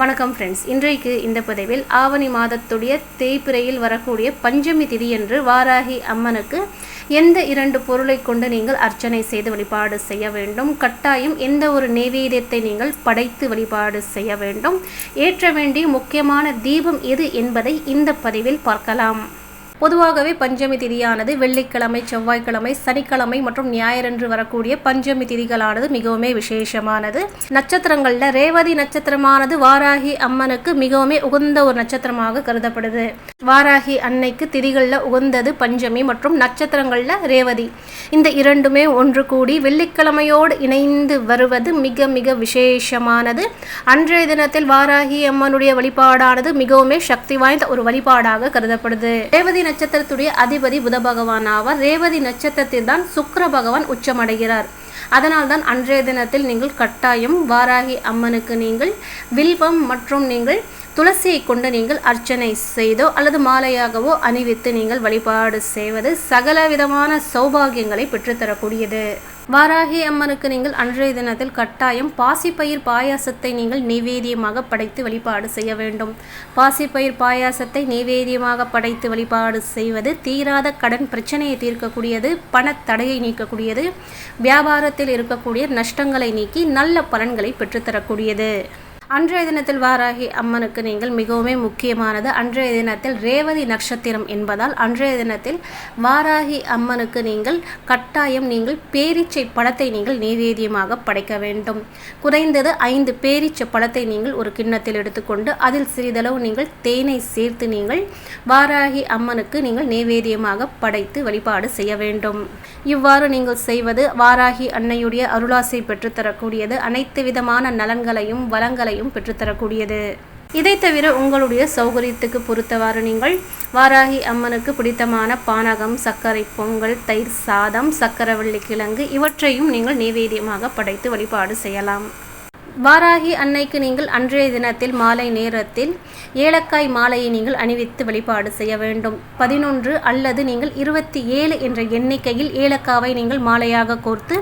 வணக்கம் ஃப்ரெண்ட்ஸ் இன்றைக்கு இந்த பதிவில் ஆவணி மாதத்துடைய தேய்பிறையில் வரக்கூடிய பஞ்சமி திதியன்று வாராகி அம்மனுக்கு எந்த இரண்டு பொருளை கொண்டு நீங்கள் அர்ச்சனை செய்து வழிபாடு செய்ய வேண்டும்? கட்டாயம் எந்த ஒரு நெவேதியத்தை நீங்கள் படைத்து வழிபாடு செய்ய வேண்டும்? ஏற்ற வேண்டிய முக்கியமான தீபம் எது என்பதை இந்த பதிவில் பார்க்கலாம். பொதுவாகவே பஞ்சமி திதியானது வெள்ளிக்கிழமை செவ்வாய்க்கிழமை சனிக்கிழமை மற்றும் ஞாயிறன்று வரக்கூடிய பஞ்சமி திதிகளானது மிகவுமே விசேஷமானது. நட்சத்திரங்களில் ரேவதி நட்சத்திரமானது வாராகி அம்மனுக்கு மிகவுமே உகந்த ஒரு நட்சத்திரமாக கருதப்படுது. வாராகி அன்னைக்கு திதிகளில் உகந்தது பஞ்சமி மற்றும் நட்சத்திரங்களில் ரேவதி. இந்த இரண்டுமே ஒன்று கூடி வெள்ளிக்கிழமையோடு இணைந்து வருவது மிக மிக விசேஷமானது. அன்றைய தினத்தில் வாராகி அம்மனுடைய வழிபாடானது மிகவுமே சக்தி வாய்ந்த ஒரு வழிபாடாக கருதப்படுது. ரேவதி நட்சத்திரத்துடைய அதிபதி புத பகவான் ஆவார். ரேவதி நட்சத்திரத்தில் தான் சுக்கர பகவான் உச்சமடைகிறார். அதனால்தான் அன்றைய தினத்தில் நீங்கள் கட்டாயம் வாராகி அம்மனுக்கு நீங்கள் வில்வம் மற்றும் நீங்கள் துளசியை கொண்டு நீங்கள் அர்ச்சனை செய்தோ அல்லது மாலையாகவோ அணிவித்து நீங்கள் வழிபாடு செய்வது சகல விதமான சௌபாகியங்களை பெற்றுத்தரக்கூடியது. வாராகி அம்மனுக்கு நீங்கள் அன்றைய தினத்தில் கட்டாயம் பாசிப்பயிர் பாயாசத்தை நீங்கள் நிவேதியமாக படைத்து வழிபாடு செய்ய வேண்டும். பாசிப்பயிர் பாயாசத்தை நிவேதியமாக படைத்து வழிபாடு செய்வது தீராத கடன் பிரச்சனையை தீர்க்கக்கூடியது பணத்தடையை நீக்கக்கூடியது வியாபாரத்தில் இருக்கக்கூடிய நஷ்டங்களை நீக்கி நல்ல பலன்களை பெற்றுத்தரக்கூடியது. அன்றைய தினத்தில் வாராகி அம்மனுக்கு நீங்கள் மிகவுமே முக்கியமானது. அன்றைய தினத்தில் ரேவதி நட்சத்திரம் என்பதால் அன்றைய தினத்தில் வாராகி அம்மனுக்கு நீங்கள் கட்டாயம் நீங்கள் பேரீச்சை பழத்தை நீங்கள் நெய்வேத்தியமாக படைக்க வேண்டும். குறைந்தது ஐந்து பேரீச்சை பழத்தை நீங்கள் ஒரு கிண்ணத்தில் எடுத்துக்கொண்டு அதில் சிறிதளவு நீங்கள் தேனை சேர்த்து நீங்கள் வாராகி அம்மனுக்கு நீங்கள் நெய்வேத்தியமாக படைத்து வழிபாடு செய்ய வேண்டும். இவ்வாறு நீங்கள் செய்வது வாராகி அன்னையுடைய அருளாசை பெற்றுத்தரக்கூடியது. அனைத்து விதமான நலன்களையும் வளங்களையும் பெற்றுத்தரக்கூடியது. இதை தவிர உங்களுடைய சௌகரியத்துக்கு பொறுத்தவாறு நீங்கள் வாராகி அம்மனுக்கு பிடித்தமான பானகம் சர்க்கரை பொங்கல் தயிர் சாதம் சக்கரவள்ளி கிழங்கு இவற்றையும் நீங்கள் நைவேத்தியமாக படைத்து வழிபாடு செய்யலாம். வாராகி அன்னைக்கு நீங்கள் அன்றைய தினத்தில் மாலை நேரத்தில் ஏலக்காய் மாலையை நீங்கள் அணிவித்து வழிபாடு செய்ய வேண்டும். பதினொன்று அல்லது நீங்கள் இருபத்தி ஏழு என்ற எண்ணிக்கையில் ஏலக்காவை நீங்கள் மாலையாக கோர்த்து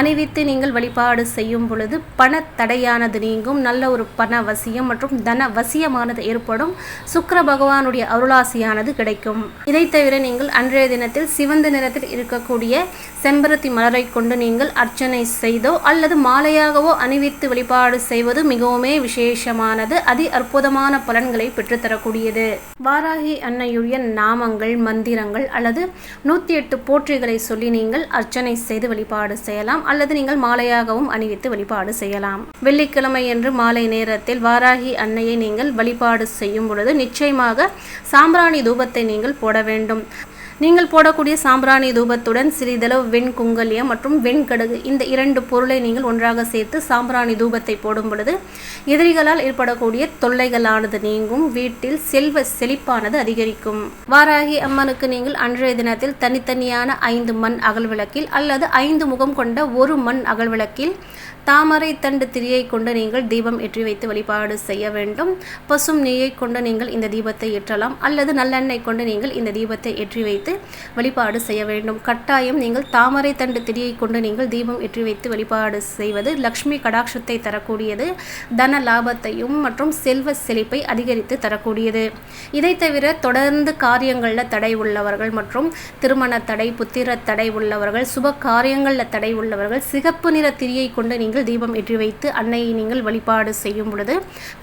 அணிவித்து நீங்கள் வழிபாடு செய்யும் பொழுது பண தடையானது நீங்கும். நல்ல ஒரு பண வசியம் மற்றும் தன வசியமானது ஏற்படும். சுக்கர பகவானுடைய அருளாசியானது கிடைக்கும். இதை தவிர நீங்கள் அன்றைய தினத்தில் சிவந்த நிறத்தில் இருக்கக்கூடிய செம்பருத்தி மலரை கொண்டு நீங்கள் அர்ச்சனை செய்தோ அல்லது மாலையாகவோ அணிவித்து வழிபாடு செய்வது மிகவுமே விசேஷமானது. அதி அற்புதமான பலன்களை பெற்றுத்தரக்கூடியது. வாராகி அன்னையுடைய நாமங்கள் மந்திரங்கள் அல்லது நூற்றி எட்டு போற்றிகளை சொல்லி நீங்கள் அர்ச்சனை செய்து வழிபாடு செய்யலாம். அல்லது நீங்கள் மாலையாகவும் அணிவித்து வழிபாடு செய்யலாம். வெள்ளிக்கிழமை என்று மாலை நேரத்தில் வாராகி அன்னையை நீங்கள் வழிபாடு செய்யும் பொழுது நிச்சயமாக சாம்பிராணி தூபத்தை நீங்கள் போட வேண்டும். நீங்கள் போடக்கூடிய சாம்பிராணி தூபத்துடன் சிறிதளவு வெண் குங்கலியம் மற்றும் வெண்கடுகு இந்த இரண்டு பொருளை நீங்கள் ஒன்றாக சேர்த்து சாம்பிராணி தூபத்தை போடும் பொழுது எதிரிகளால் ஏற்படக்கூடிய தொல்லைகளானது நீங்கும். வீட்டில் செல்வ செழிப்பானது அதிகரிக்கும். வாராகி அம்மனுக்கு நீங்கள் அன்றைய தினத்தில் தனித்தனியான ஐந்து மண் அகல் விளக்கில் அல்லது ஐந்து முகம் கொண்ட ஒரு மண் அகல் விளக்கில் தாமரை தண்டு திரியை கொண்டு நீங்கள் தீபம் ஏற்றி வைத்து வழிபாடு செய்ய வேண்டும். பசும் நெய்யை கொண்டு நீங்கள் இந்த தீபத்தை ஏற்றலாம் அல்லது நல்லெண்ணெய் கொண்டு நீங்கள் இந்த தீபத்தை ஏற்றி வைத்து வழிபாடு செய்ய வேண்டும். கட்டாயம் நீங்கள் தாமரை தண்டு திரியை கொண்டு நீங்கள் தீபம் ஏற்றி வைத்து வழிபாடு செய்வது லக்ஷ்மி கடாட்சத்தை தரக்கூடியது. தன லாபத்தையும் மற்றும் செல்வ செழிப்பை அதிகரித்து தரக்கூடியது. இதை தவிர தொடர்ந்து காரியங்களில் தடை உள்ளவர்கள் மற்றும் திருமண தடை புத்திர தடை உள்ளவர்கள் சுப காரியங்களில் தடை உள்ளவர்கள் சிகப்பு நிற திரியை கொண்டு நீங்கள் நீங்கள் தீபம் ஏற்றி வைத்து அன்னையை நீங்கள் வழிபாடு செய்யும் பொழுது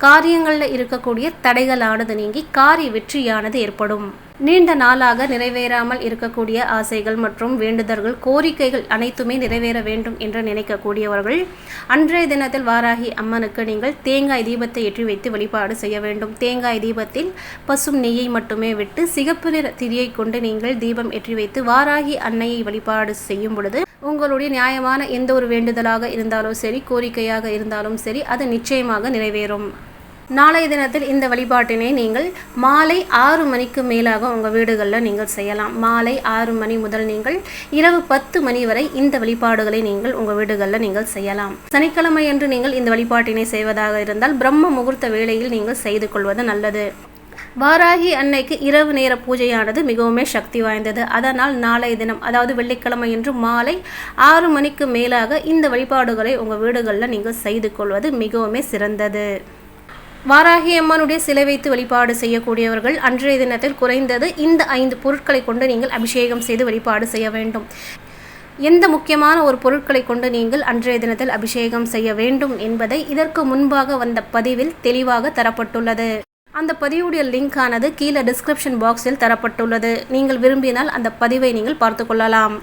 காரியங்களில் இருக்கக்கூடிய தடைகளானது நீங்கி காரிய வெற்றியானது ஏற்படும். நீண்ட நாளாக நிறைவேறாமல் இருக்கக்கூடிய ஆசைகள் மற்றும் வேண்டுதல்கள் கோரிக்கைகள் அனைத்துமே நிறைவேற வேண்டும் என்று நினைக்கக்கூடியவர்கள் அன்றைய தினத்தில் வாராகி அம்மனுக்கு நீங்கள் தேங்காய் தீபத்தை ஏற்றி வைத்து வழிபாடு செய்ய வேண்டும். தேங்காய் தீபத்தில் பசும் நெய்யை மட்டுமே விட்டு சிகப்பு நிற திரியை கொண்டு நீங்கள் தீபம் ஏற்றி வைத்து வாராகி அன்னையை வழிபாடு செய்யும் பொழுது உங்களுடைய நியாயமான எந்த ஒரு வேண்டுதலாக இருந்தாலும் சரி கோரிக்கையாக இருந்தாலும் சரி அது நிச்சயமாக நிறைவேறும். நாளைய தினத்தில் இந்த வழிபாட்டினை நீங்கள் மாலை ஆறு மணிக்கு மேலாக உங்கள் வீடுகளில் நீங்கள் செய்யலாம். மாலை ஆறு மணி முதல் நீங்கள் இரவு பத்து மணி வரை இந்த வழிபாடுகளை நீங்கள் உங்கள் வீடுகளில் நீங்கள் செய்யலாம். சனிக்கிழமை என்று நீங்கள் இந்த வழிபாட்டினை செய்வதாக இருந்தால் பிரம்ம முகூர்த்த வேளையில் நீங்கள் செய்து கொள்வது நல்லது. வாராகி அன்னைக்கு இரவு நேர பூஜையானது மிகவுமே சக்தி வாய்ந்தது. அதனால் நாளைய தினம் அதாவது வெள்ளிக்கிழமை என்று மாலை ஆறு மணிக்கு மேலாக இந்த வழிபாடுகளை உங்கள் வீடுகளில் நீங்கள் செய்து கொள்வது மிகவுமே சிறந்தது. வாராகி அம்மனுடைய சிலை வைத்து வழிபாடு செய்யக்கூடியவர்கள் அன்றைய தினத்தில் குறைந்தது இந்த ஐந்து பொருட்களை கொண்டு நீங்கள் அபிஷேகம் செய்து வழிபாடு செய்ய வேண்டும். எந்த முக்கியமான ஒரு பொருட்களை கொண்டு நீங்கள் அன்றைய தினத்தில் அபிஷேகம் செய்ய வேண்டும் என்பதை இதற்கு முன்பாக வந்த பதிவில் தெளிவாக தரப்பட்டுள்ளது. அந்த பதிவுடைய லிங்க் ஆனது கீழே டிஸ்கிரிப்ஷன் பாக்ஸில் தரப்பட்டுள்ளது. நீங்கள் விரும்பினால் அந்த பதிவை நீங்கள் பார்த்து கொள்ளலாம்.